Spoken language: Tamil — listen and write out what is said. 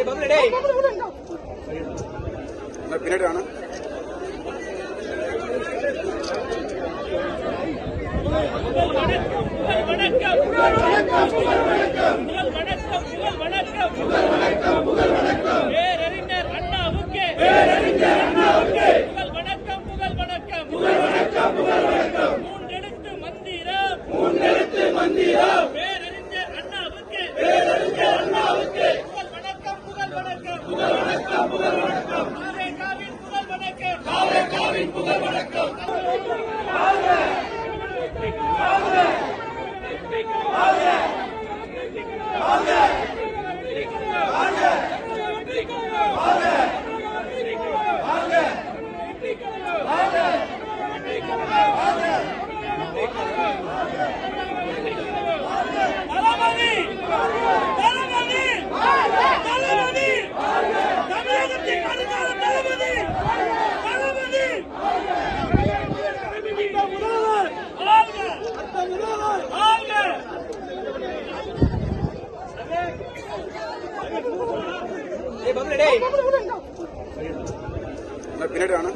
பின்னாடி வேணும் மந்திரம். மூன்றெழுத்து மந்திரம். புகழ் வணக்கம் ready. Come on, come